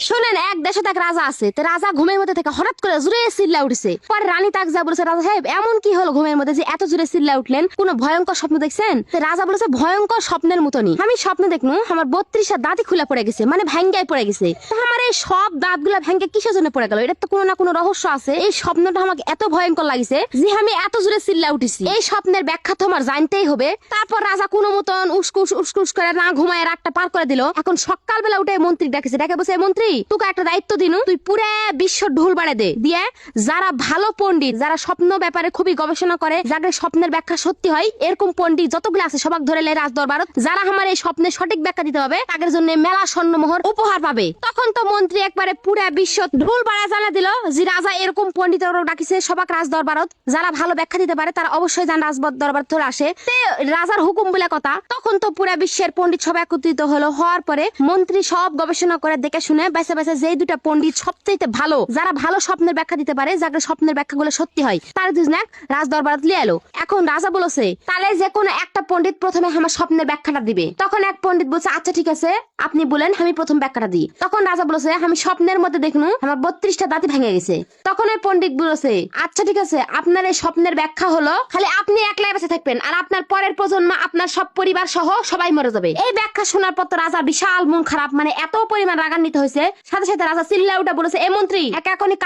শোনেন, এক দেশে এক রাজা আছে। তো রাজা ঘুমের মধ্যে থেকে হঠাৎ করে জুড়ে চিল্লা উঠছে। পরে রানী তাক যা বলেছে, রাজা সাহেব, এমন কি হলো ঘুমের মধ্যে যে এত জুড়ে চিল্লা উঠলেন? কোন ভয়ঙ্কর স্বপ্ন দেখছেন? রাজা বলেছে, ভয়ঙ্কর স্বপ্নের মতনই। আমি স্বপ্ন দেখনু, আমার বত্রিশটা দাঁতই খুলে পড়ে গেছে মানে ভ্যাঙ্গায় পড়ে গেছে। আমার এই সব দাঁতগুলা ভ্যাঙ্গে কিসের জন্য পড়ে গেল? এটা তো কোনো না কোনো রহস্য আছে। এই স্বপ্নটা আমাকে এত ভয়ঙ্কর লাগিছে যে আমি এত জোরে চিল্লা উঠেছি। এই স্বপ্নের ব্যাখ্যা তো আমার জানতেই হবে। তারপর রাজা কোনো মতন উস্কুস উস্কুস করে না ঘুমায়, রাতটা পার করে দিল। এখন সকালবেলা উঠে মন্ত্রী ডাকেছে ডাকে বসে "এ মন্ত্রী তোকে একটা দায়িত্ব দিনু, তুই পুরে বিশ্ব ঢোল বাড়ে দে। দিয়ে যারা ভালো পণ্ডিত, যারা স্বপ্ন ব্যাপারে খুবই গবেষণা করে, যাদের স্বপ্নের ব্যাখ্যা সত্যি হয়, এরকম পণ্ডিত যতগুলো আছে, সবাক ধরে লে রাজ দরবারত যারা আমার এই স্বপ্নের সঠিক ব্যাখ্যা দিতে হবে, তাদের জন্য মেলা স্বর্ণমোহর উপহার পাবে। তখন তো মন্ত্রী একবারে পুরা বিশ্ব ঢোল বাড়া জানা দিল, যে রাজা এরকম পণ্ডিতের ডাকিছে সবাক রাজ দরবারত যারা ভালো ব্যাখ্যা দিতে পারে, তারা অবশ্যই যান রাজ দরবার ধরে আসে। রাজার হুকুম বলে কথা, তখন তো পুরা বিশ্বের পণ্ডিত সব একত্রিত হলো, হওয়ার পরে মন্ত্রী সব গবেষণা করে দেখে শুনে বেছে বেছে যেই দুটা পণ্ডিত সবচেয়ে ভালো, যারা ভালো স্বপ্নের ব্যাখ্যা দিতে পারে যাদের স্বপ্নের ব্যাখ্যাগুলো সত্যি হয়, তার দুজনে রাজ দরবারত লিয়ে এলো। এখন রাজা বলেছে, তাহলে যে কোনো একটা পণ্ডিত প্রথমে আমার স্বপ্নের ব্যাখ্যাটা দিবে। তখন এক পণ্ডিত বলছে আচ্ছা ঠিক আছে, আপনি বলেন, আমি প্রথম ব্যাখ্যাটা দিই। তখন রাজা বলেছে, আমি স্বপ্নের মধ্যে দেখনু, আমার বত্রিশটা দাঁতি ভেঙে গেছে। তখন ওই পণ্ডিত বলেছে আচ্ছা ঠিক আছে, আপনার এই স্বপ্নের ব্যাখ্যা হলো, খালি আপনি একলাই বেঁচে থাকবেন, আর আপনার পরের প্রজন্ম, আপনার সব পরিবার সহ সবাই মরে যাবে। এই ব্যাখ্যা শোনার পর তো রাজার বিশাল মন খারাপ মানে এত পরিমাণ রাগান্বিত হয়েছে সাথে সাথে রাজা চিল্লা উঠা বলেছে, এ মন্ত্রী, একা এখনই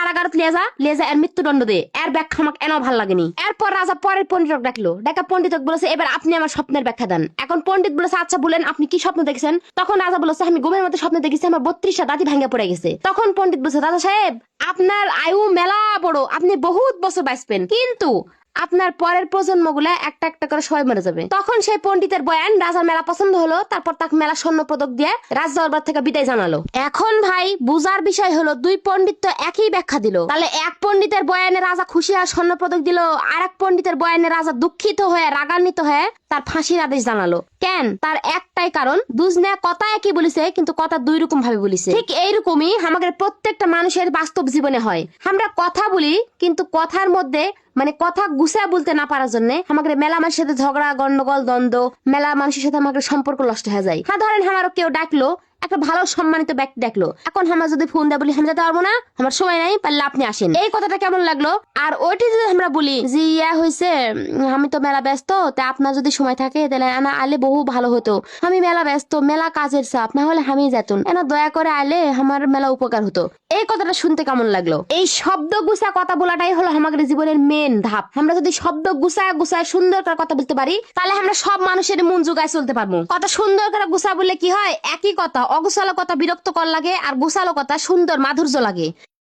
যা, লিয়ে যা, এর মৃত্যুদণ্ড দে। এর ব্যাখ্যা আমাকে এন ভালো লাগেনি। এরপর রাজা পরের পণ্ডিতক ডাকলো। ডাকা পণ্ডিতক বলেছে, এবার আপনি আমার স্বপ্নের ব্যাখ্যা দেন। এখন পণ্ডিত বলেছে আচ্ছা বলেন, আপনি কি স্বপ্ন দেখেছেন? তখন রাজা বলেছে, আমি ঘুমের মধ্যে স্বপ্ন দেখেছি, আমার বত্রিশটা দাঁতি ভাঙে পড়ে গেছে। তখন পণ্ডিত বলেছে, রাজা সাহেব, আপনার আয়ু মেলা বড়, আপনি বহুত বছর বাঁচবেন। কিন্তু আপনার পরের প্রজন্মগুলা একটা একটা করে সবাই মরে যাবে। তখন সেই পণ্ডিতের বয়ান, রাজার মেলা পছন্দ হলো, তারপর তাকে মেলা স্বর্ণ পদক দিয়ে রাজ দরবার থেকে বিদায় জানালো। এখন ভাই বুজার বিষয় হলো দুই পন্ডিত তো একই ব্যাখ্যা দিল। তাহলে এক পন্ডিতের বয়ানে রাজা খুশি আর স্বর্ণ পদক দিল আর এক পণ্ডিতের বয়ানে রাজা দুঃখিত হয়ে, রাগান্বিত হয়ে তার ফাঁসির আদেশ জানালো। কেন? তার একটাই কারণ, দুজনে কথা একই বলিছে, কিন্তু কথা দুই রকম ভাবে বলিছে। ঠিক এইরকমই আমাদের প্রত্যেকটা মানুষের বাস্তব জীবনে হয়। আমরা কথা বলি, কিন্তু কথার মধ্যে মানে কথা গুছায় বলতে না পারার জন্য আমাদের মেলা মানুষের সাথে ঝগড়া, গন্ডগোল, দ্বন্দ্ব মেলা মানুষের সাথে আমাদের সম্পর্ক নষ্ট হয়ে যায়। হ্যাঁ ধরেন আমারও কেউ ডাকলো একটা ভালো সম্মানিত ব্যক্তি ডাকলো এখন আমরা যদি ফোন দেয় বলি আমি যেতে পারব না, আমার সময় নাই, পারলে আপনি আসেন। এই কথাটা কেমন লাগল? আর ওইটি যদি আমরা বলি যে, ইয়া হয়েছে আমি তো মেলা ব্যস্ত, তা আপনার যদি সময় থাকে, তাহলে না আলে বহু ভালো হতো। আমি মেলা ব্যস্ত, মেলা কাজের চাপ, না হলে আমি যেতুন। এনা দয়া করে আলে আমার মেলা উপকার হতো। এই কথাটা শুনতে কেমন লাগল? এই শব্দ গুছা কথা বলাটাই হলো আমাদের জীবনের মেন ধাপ। আমরা যদি শব্দ গুছায় গুছায় সুন্দর করে কথা বলতে পারি, তাহলে আমরা সব মানুষের মন জোগায় চলতে পারব। কথা সুন্দর করে গুছা বললে কি হয়? একই কথা অগুছালো কথা বিরক্তকর লাগে আর গোসালো কথা সুন্দর মাধুর্য লাগে।